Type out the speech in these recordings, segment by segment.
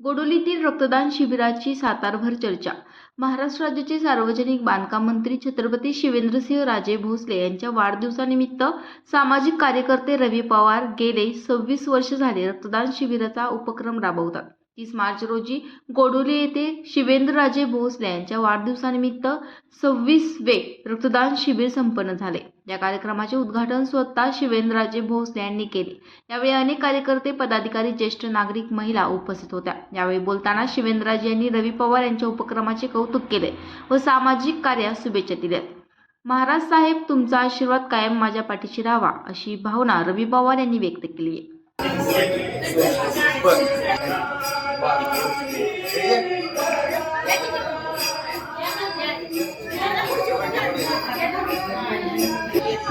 गोडोलीतील रक्तदान शिबिराची सातारभर चर्चा. महाराष्ट्र राज्याचे सार्वजनिक बांधकाम मंत्री छत्रपती शिवेंद्रसिंह राजे भोसले यांच्या वाढदिवसानिमित्त सामाजिक कार्यकर्ते रवी पवार गेले सव्वीस वर्ष झाले रक्तदान शिबिराचा उपक्रम राबवतात. तीस मार्च रोजी गोडोली येथे शिवेंद्रराजे भोसले यांच्या वाढदिवसानिमित्त सव्वीसवे रक्तदान शिबिर संपन्न झाले. या कार्यक्रमाचे उद्घाटन स्वतः शिवेंद्रराजे भोसले यांनी केले. यावेळी अनेक कार्यकर्ते पदाधिकारी ज्येष्ठ नागरिक महिला उपस्थित होत्या. यावेळी बोलताना शिवेंद्रराजे यांनी रवी पवार यांच्या उपक्रमाचे कौतुक केले व सामाजिक कार्यास शुभेच्छा दिल्यात. महाराज साहेब तुमचा आशीर्वाद कायम माझ्या पाठीशी राहावा अशी भावना रवी पवार यांनी व्यक्त केली आहे.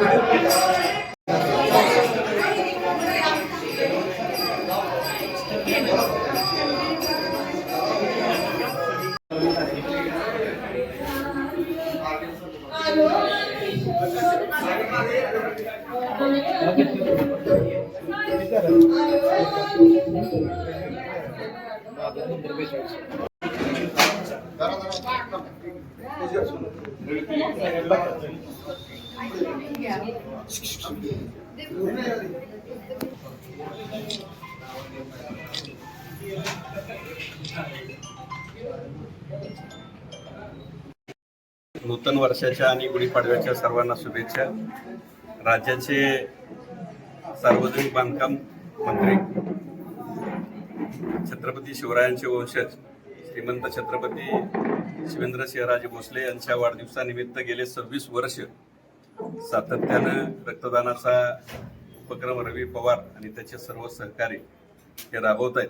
Gracias. नूतन वर्षाच्या आणि गुढीपाडव्याच्या सर्वांना शुभेच्छा. राज्याचे सार्वजनिक बांधकाम मंत्री छत्रपती शिवरायांचे वंशज श्रीमंत छत्रपती शिवेंद्रसिंहराजे भोसले यांच्या वाढदिवसानिमित्त गेले सव्वीस वर्ष सातत्यानं रक्तदानाचा उपक्रम रवी पवार आणि त्याचे सर्व सहकारी हे राबवत आहेत.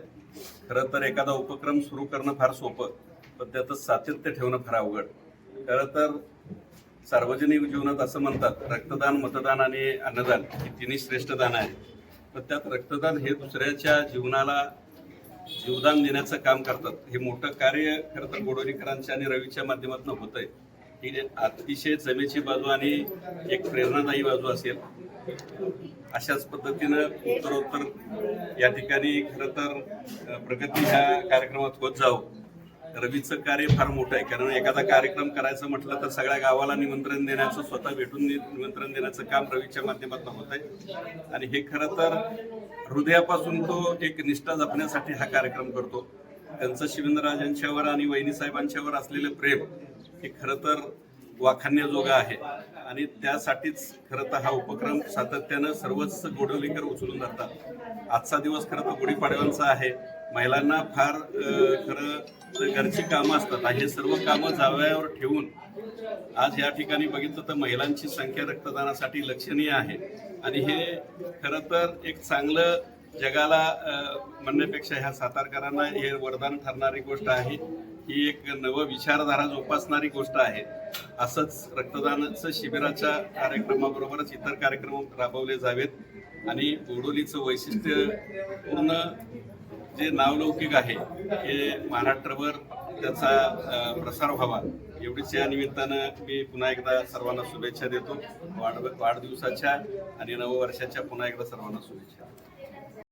खरं तर एखादा उपक्रम सुरू करणं फार सोपं पण त्याचं सातत्य ठेवणं फार अवघड. खरं तर सार्वजनिक जीवनात असं म्हणतात रक्तदान मतदान आणि अन्नदान ही तिन्ही श्रेष्ठ दान आहे पण त्यात रक्तदान हे दुसऱ्याच्या जीवनाला जीवदान देण्याचं काम करतात. हे मोठं कार्य खरं तर गोडोलीकरांच्या आणि रवीच्या माध्यमातून होत आहे ही अतिशय जमेची बाजू आणि एक प्रेरणादायी बाजू असेल अशाच पद्धतीनं उत्तरोत्तर या ठिकाणी खरं तर प्रगती ह्या कार्यक्रमात होत जावं. रवीचं कार्य फार मोठं आहे. कारण एखादा कार्यक्रम करायचं म्हटलं तर सगळ्या गावाला निमंत्रण देण्याचं स्वतः भेटून नि- निमंत्रण देण्याचं काम रवीच्या माध्यमातून होत आहे. आणि हे खरं तर हृदयापासून तो एक निष्ठा जपण्यासाठी हा कार्यक्रम करतो. त्यांचं शिवेंद्रराजांच्यावर आणि वहिनी साहेबांच्यावर असलेलं प्रेम हे खरं तर वाखाण्याजोगा आहे. आणि त्यासाठीच खरं तर हा उपक्रम सातत्यानं सर्वच गोडवलीकर उचलून धरतात. आजचा दिवस खरं तर गुढीपाडव्यांचा आहे. महिलांना फार खरं घरची कामं असतात. हे सर्व कामं जावयावर ठेवून आज या ठिकाणी बघितलं तर महिलांची संख्या रक्तदानासाठी लक्षणीय आहे. आणि हे खरं तर एक चांगलं जगाला म्हणण्यापेक्षा ह्या सातारकरांना हे वरदान ठरणारी गोष्ट आहे. ही एक नव विचारधारा जोपासणारी गोष्ट आहे. असंच रक्तदानाचं शिबिराच्या कार्यक्रमाबरोबरच इतर कार्यक्रम राबवले जावेत आणि बोडोलीचं वैशिष्ट्य पूर्ण जे नावलौकिक आहे हे महाराष्ट्रभर त्याचा प्रसार व्हावा. एवढीच या निमित्तानं मी पुन्हा एकदा सर्वांना शुभेच्छा देतो. वाढ वाढदिवसाच्या आणि नववर्षाच्या पुन्हा एकदा सर्वांना शुभेच्छा.